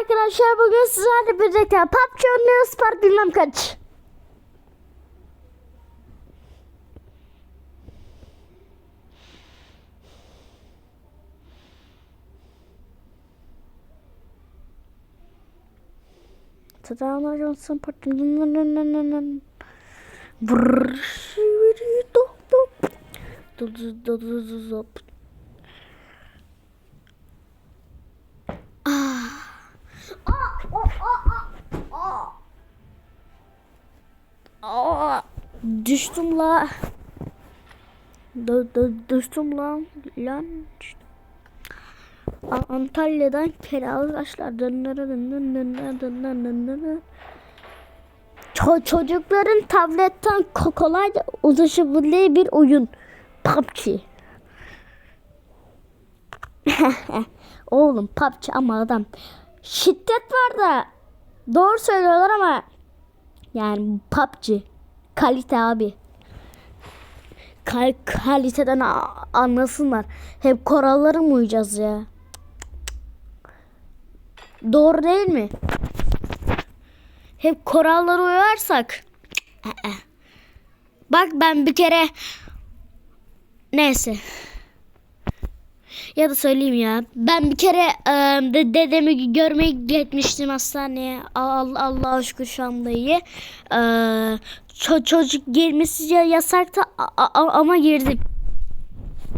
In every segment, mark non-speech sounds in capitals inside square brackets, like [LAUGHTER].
arkadaşlar bugün sizlerle birlikte PUBG oynuyoruz part bilmem kaç. Tadana Johnson part Brrrr. Dop, Aa, düştüm la. D düştüm lan. Lan. Antalya'dan kiralık aşlar. Ço çocukların tabletten kolayca ulaşabildiği bir oyun. PUBG. Oğlum PUBG ama adam. Şiddet var da. Doğru söylüyorlar ama yani PUBG kalite abi. Kal kaliteden anlasınlar. Hep kurallara mı uyacağız ya? Doğru değil mi? Hep kurallara uyarsak. Aa. Bak ben bir kere neyse. Ya da söyleyeyim ya. Ben bir kere e, de, dedemi görmeye gitmiştim hastaneye. Allah Allah şükür şu anda iyi. E, ço- çocuk girmesi ya yasaktı ama girdik.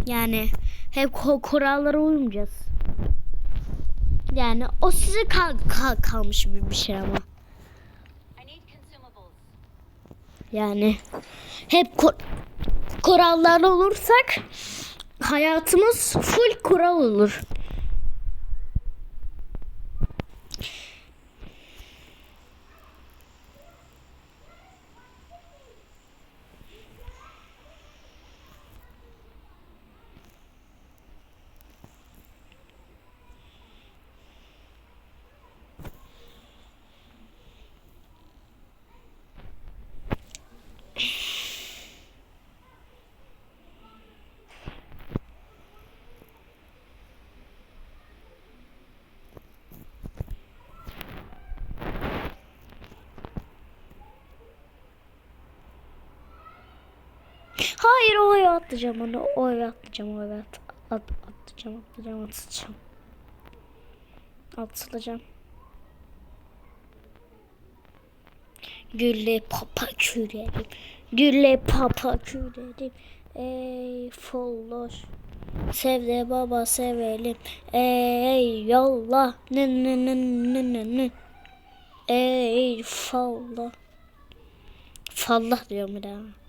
Yani hep kurallara uymayacağız. Yani o size kal- kal- kalmış bir, bir şey ama. Yani hep kur- kurallarla olursak hayatımız full kural olur. Hayır o eve atlayacağım onu. O eve atlayacağım. O eve at, at, atlayacağım. Atlayacağım. Atlayacağım. Atlayacağım. Gülle papa kürerim. Gülle papa kürerim. Ey folloş. Sev de baba sevelim. Ey yallah. Nı nı nı nı nı nı. Ey fallah. Fallah diyorum bir daha.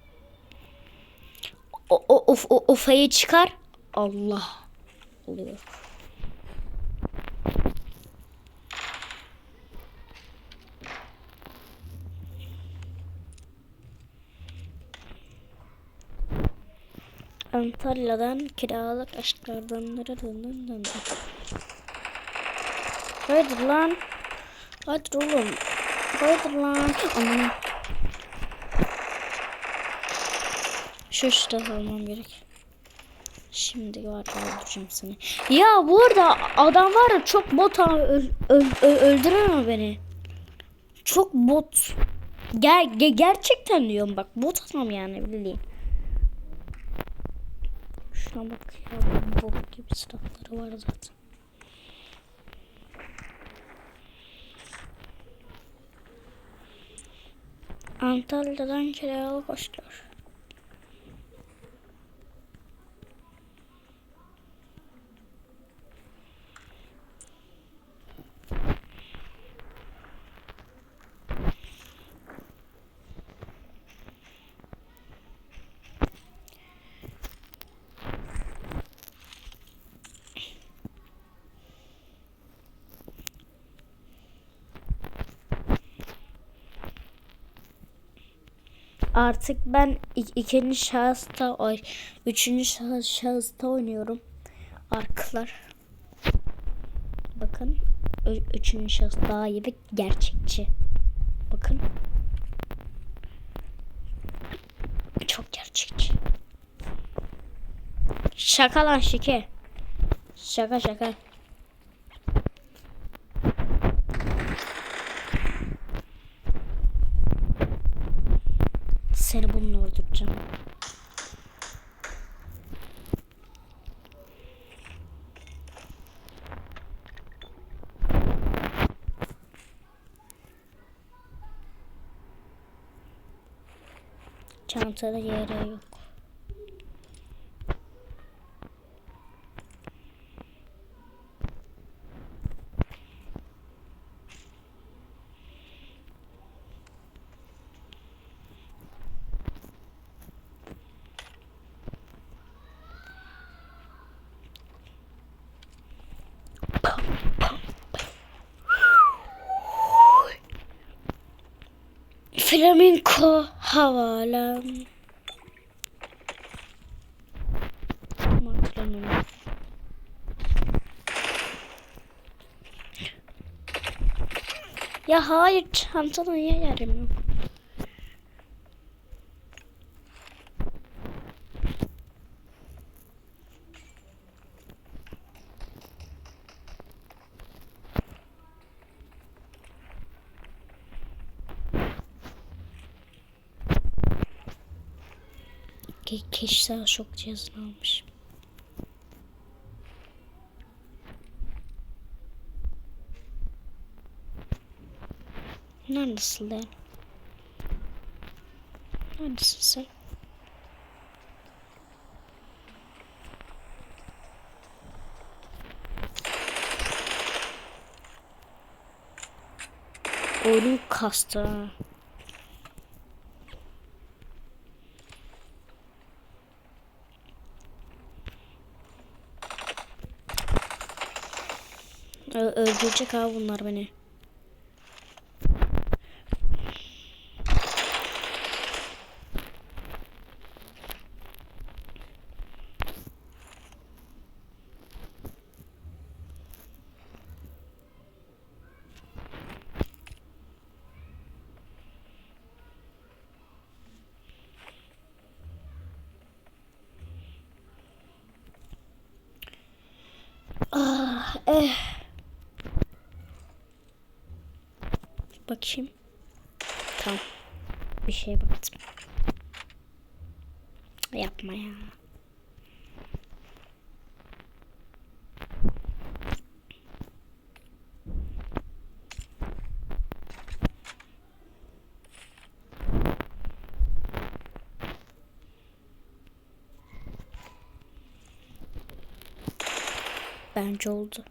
O, o, of, o, ufayı çıkar. Allah. Oluyor. Antalya'dan kiralık aşklardan dın Haydi lan. Hadi oğlum. Haydi lan. Aman. Şu işte almam gerek. Şimdi var öldüreceğim seni. Ya bu arada adam var ya çok bot öl, öl, öl, beni. Çok bot. Ger, ge- gerçekten diyorum bak bot adam yani bildiğin. Şuna bak ya bot gibi silahları var zaten. Antalya'dan kiralık hoşlar. Artık ben ik- ikinci şahısta oy üçüncü şahıs, şahısta oynuyorum. Arklar. Bakın. Üçüncü şahıs daha iyi ve gerçekçi. Bakın. Çok gerçekçi. Şaka lan şike. Şaka şaka. Seni bununla öldüreceğim. Çantada yere yok. Flamingo havalan. Tam hatırlamıyorum. Ya hayır çantada niye yerim yok? Kişisel şok cihazını almış. Neredesin lan? Neredesin sen? Oyun kastı. öldürecek abi bunlar beni. Ah, eh. Bakayım. Tamam. Bir şeye baktım. Yapma ya. Bence oldu.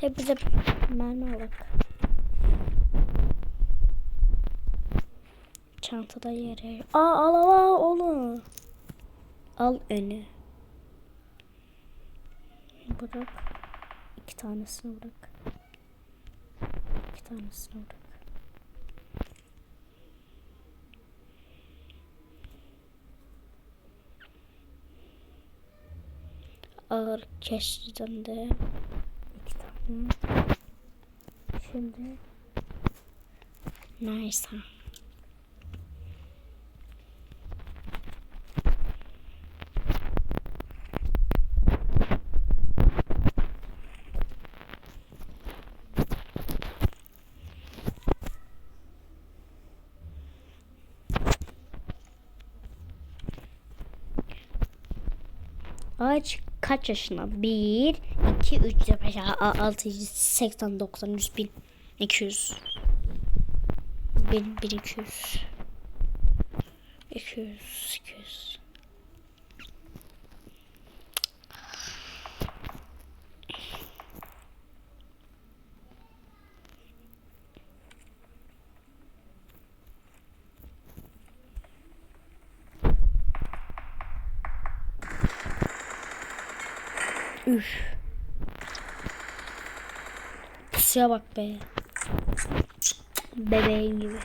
Hep bize mermi alak. Çantada yere. Aa al al al onu. Al önü. Bırak. İki tanesini bırak. İki tanesini bırak. Ağır keşfiden de tane. Şimdi nice. ha. Kaç yaşında? 1, 2, 3, 4, 5, 6, 7, 80, 90, 100, 1000, 200. 1000, 1200. 200, 200. Üf. Pusuya bak be. Bebeğin gibi.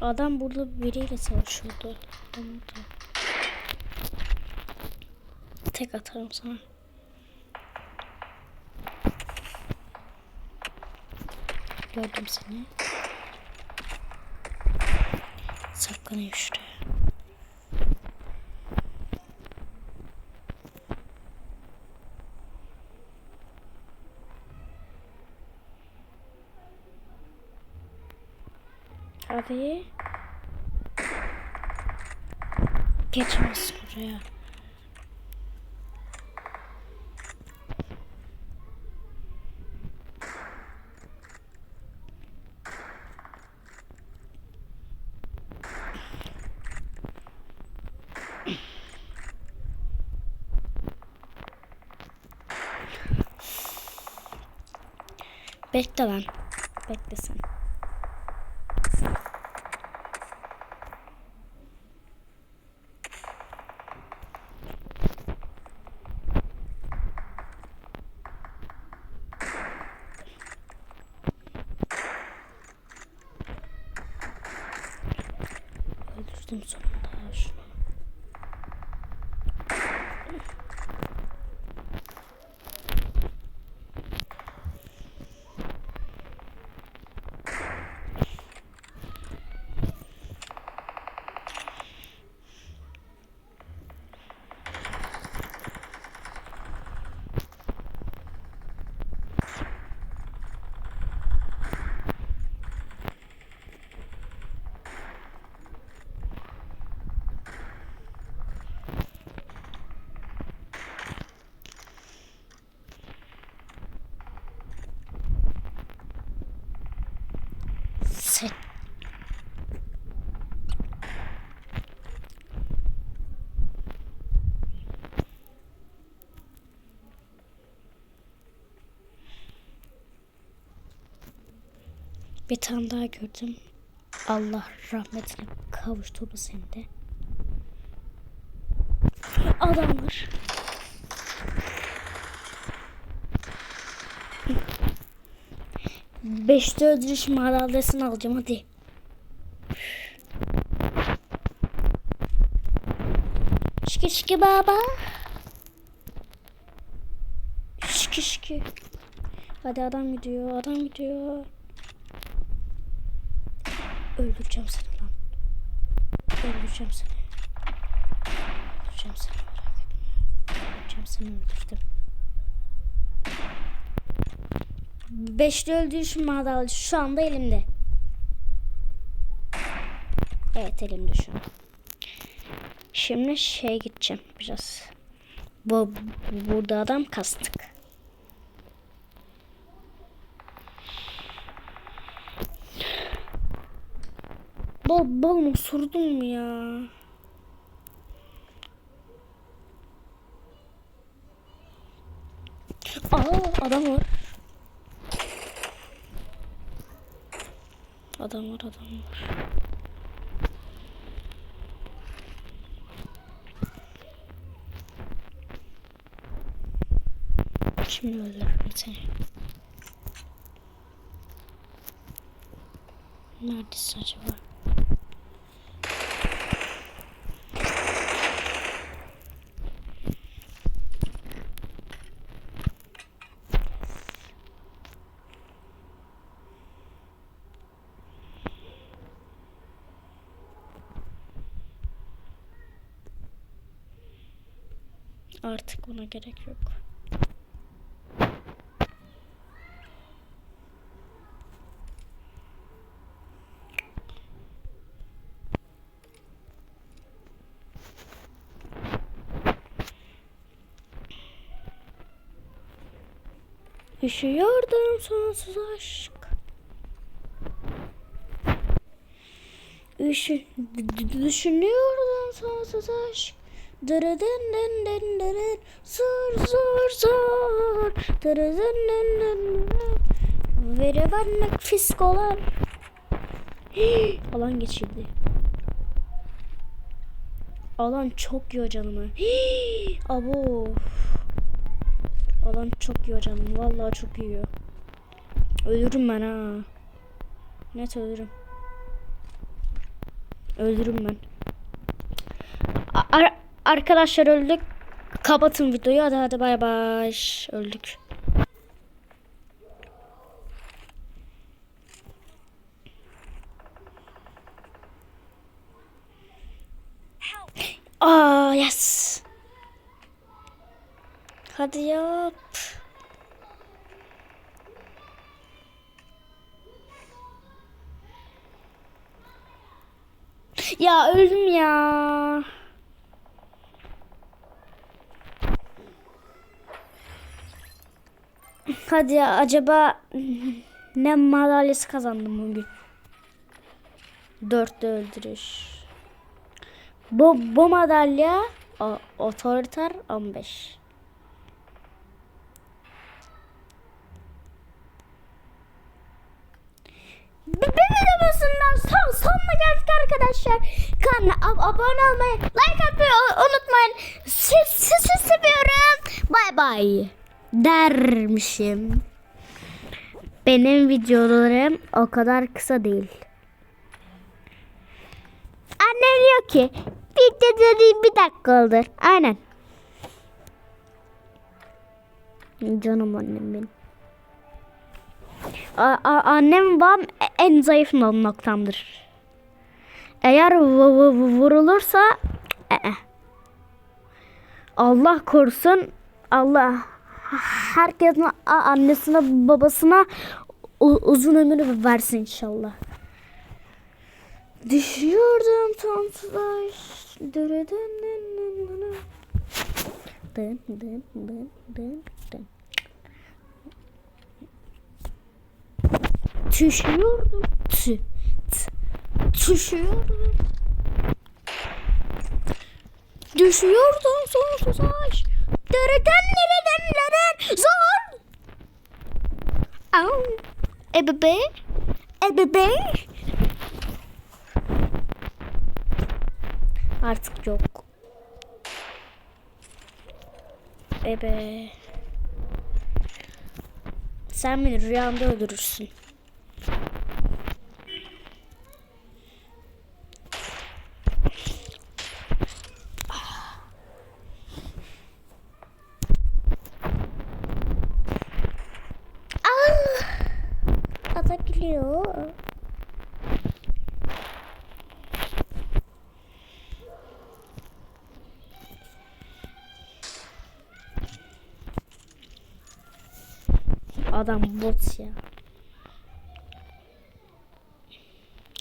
Adam burada biriyle savaşıyordu. Tek atarım sana. Gördüm seni. Saklanayım şuraya. Hadi. Geçmez buraya. Bekle lan. Bekle sen. Öldürdüm sonunda şunu. Sen. Bir tane daha gördüm. Allah rahmetine kavuşturdu seni de. Adamlar. Beşte ödülüş madalyasını alacağım hadi. Şiki şiki baba. Şiki şiki. Hadi adam gidiyor, adam gidiyor. Öldüreceğim seni lan. Öldüreceğim seni. Öldüreceğim seni merak etme. Öldüreceğim seni öldürdüm. Beşli öldürüş madalyası şu anda elimde. Evet elimde şu an. Şimdi şey gideceğim biraz. Bu, burada adam kastık. Bal bal sordun mu ya? Aa adam var. Adam var adam var. Şimdi öldürürüm seni. Neredesin acaba? Artık buna gerek yok. Üşüyordum sonsuz aşk. Üşü, düşünüyordum sonsuz aşk. Dırıdın dın dın dırın Zor zor zor. Dırıdın dın dın dın Verivenlik fiskolar Hii, Alan geçirdi. Alan çok yiyor canımı. Hii, Abo. Alan çok yiyor canımı. Vallahi çok yiyor. Ölürüm ben ha. Net ölürüm. Öldürürüm ben. Ar- Arkadaşlar öldük. Kapatın videoyu. Hadi hadi bay bay. Öldük. Aa oh, yes. Hadi yap. Ya öldüm ya. Hadi acaba ne madalyası kazandım bugün? Dörtte öldürüş. Bu, bu madalya o, otoriter 15. Bir videosundan son sonuna geldik arkadaşlar. Kanala ab- abone olmayı, like atmayı unutmayın. Siz sizi seviyorum. Bay bay. Dermişim. Benim videolarım o kadar kısa değil. Anne diyor ki video dediğim bir dakika olur. Aynen. Canım annem benim. A- a- annem babam en zayıf no- noktamdır. Eğer vu- vu- vu- vurulursa e-e. Allah korusun Allah herkesin annesine babasına uzun ömür versin inşallah. Düşüyordum tanslar. Dın dın dın dın dın dın dın. Düşüyordum. Tü, düşüyordum. Düşüyordum sonsuz aşk. Dereden nereden nereden zor. Au. E bebe. E. Artık yok. Ebe. Sen beni rüyanda öldürürsün. Adam bot ya.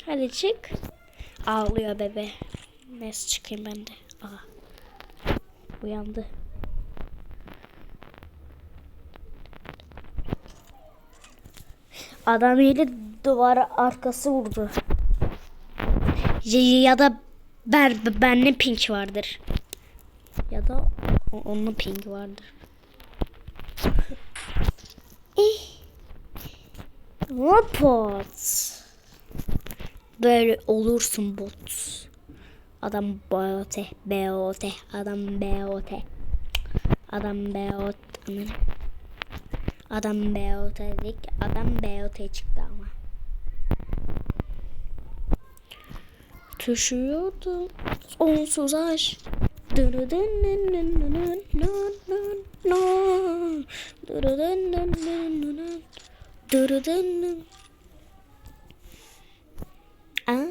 Hadi çık. Ağlıyor bebe. Neyse çıkayım ben de. Aa. Uyandı. Adam ile duvara arkası vurdu. Ya, da ben bende pink vardır. Ya da onun pink vardır. Robot. Böyle olursun bot. Adam bot, bot, adam bot. Adam. Aman. Adam bot dedik. Adam bot çıktı ama. Düşüyordu onsuz aşk. Aa.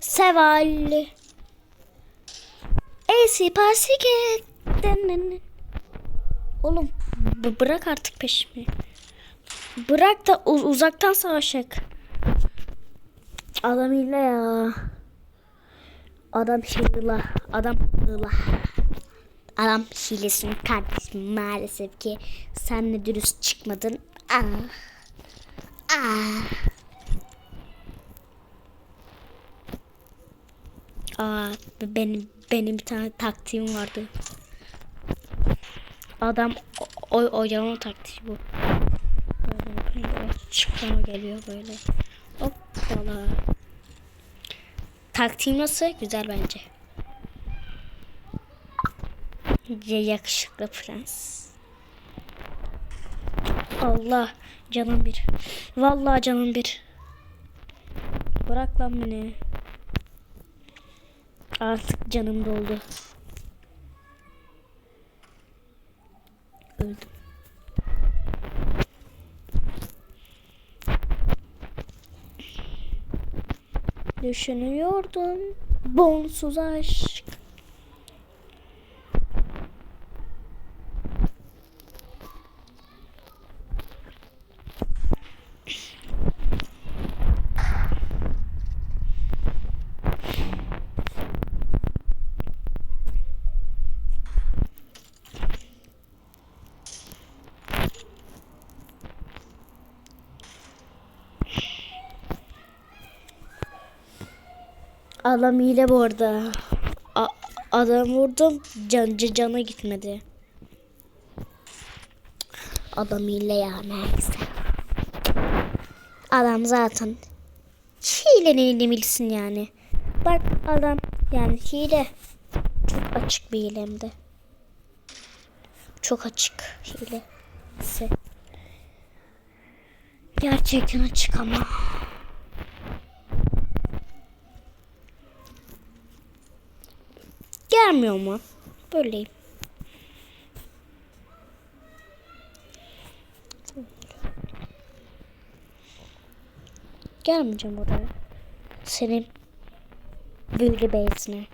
Seval. Esi pasiket. Oğlum bırak artık peşimi. Bırak da u- uzaktan savaşak. Adam hile ya. Adam hile. Adam hile. Adam hilesin kardeşim maalesef ki sen de dürüst çıkmadın. Ah. Ah. Aa, benim benim bir tane taktiğim vardı. Adam o o oyalama taktiği bu. Böyle geliyor böyle. Hoppala. Taktiğim nasıl? Güzel bence. Ya yakışıklı prens. Allah canım bir. Vallahi canım bir. Bırak lan beni. Artık canım doldu. Öldüm. Düşünüyordum. Bonsuz aşk. Adam hile bu arada. A- adam vurdum. Can, can- cana gitmedi. Adam hile ya neyse. Adam zaten hilenin bilsin yani. Bak adam yani hile. Çok açık bir hile hem de. Çok açık hilesi. Gerçekten açık ama. Gelmiyor mu? Böyleyim. Gelmeyeceğim oraya. Senin büyülü beyzine.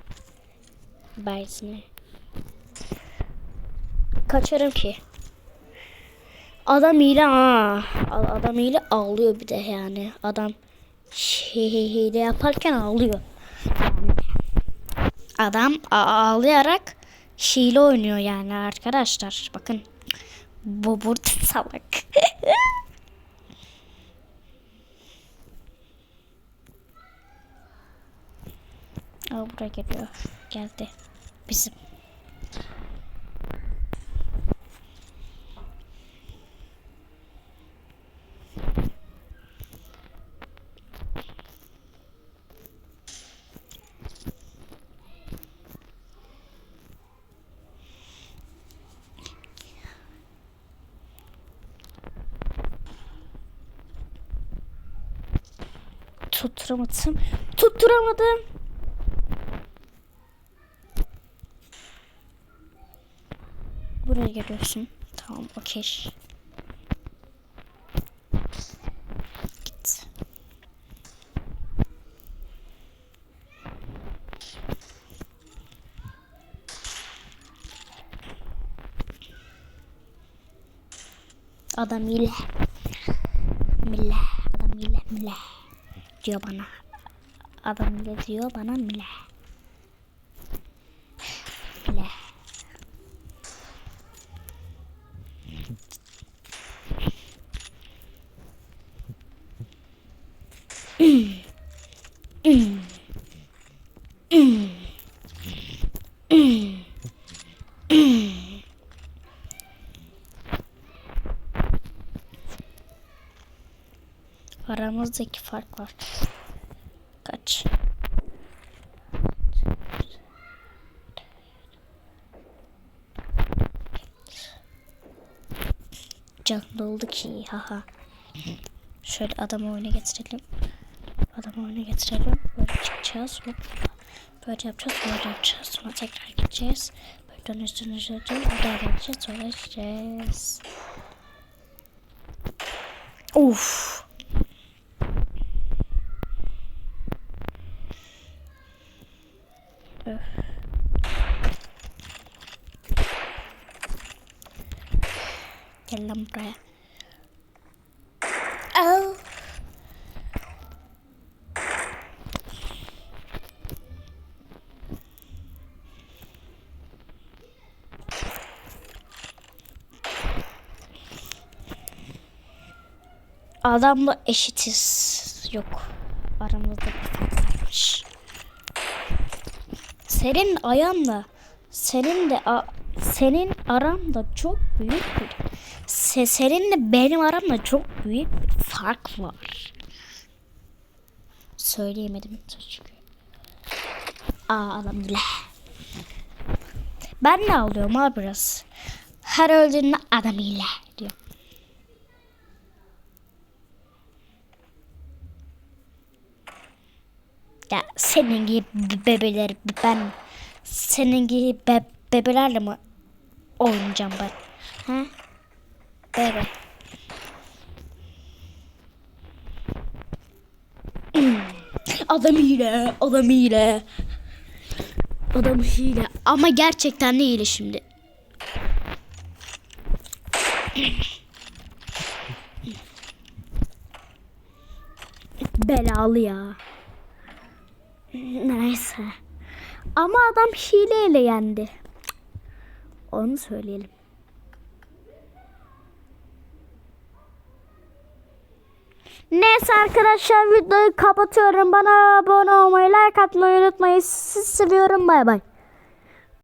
Beyzine. Kaçarım ki. Adam hile ha. Adam hile ağlıyor bir de yani. Adam şey hile yaparken ağlıyor. Adam ağlayarak hile oynuyor yani arkadaşlar. Bakın. Bu burada [LAUGHS] salak. Aa, buraya geliyor. Geldi. Bizim. Tutturamadım. Tutturamadım. Buraya geliyorsun. Tamam okey. Git. Adam ile. Mille. Adam ile mille. Diyor bana. Adam ile diyor bana mille. Aramızdaki fark var. Kaç? Can doldu ki haha. Şöyle adamı oyuna getirelim. Adamı oyuna getirelim. Böyle çıkacağız. Böyle yapacağız. Böyle yapacağız. Sonra tekrar gideceğiz. Böyle dönüş dönüş dönüş. Bir daha geleceğiz. Sonra gideceğiz. Uf. Öf. Gel lan. Au. Adamla eşitiz. Yok. Aramızda bir fark varmış. Senin ayağınla senin de senin aramda çok büyük bir se, seninle benim aramda çok büyük bir fark var. Söyleyemedim çünkü. Aa bile. Ben ne alıyorum abi biraz. Her öldüğünde adam ile diyor. Ya senin gibi bebeler ben senin gibi be, bebelerle mi oynayacağım ben? Ha? Bebe. [CLEARS THROAT] Adam hile, adam hile. Adam hile ama gerçekten de hile şimdi. [CLEARS THROAT] Belalı ya. Neyse. Ama adam hileyle yendi. Onu söyleyelim. Neyse arkadaşlar videoyu kapatıyorum. Bana abone olmayı, like atmayı unutmayın. Sizi seviyorum. Bay bay.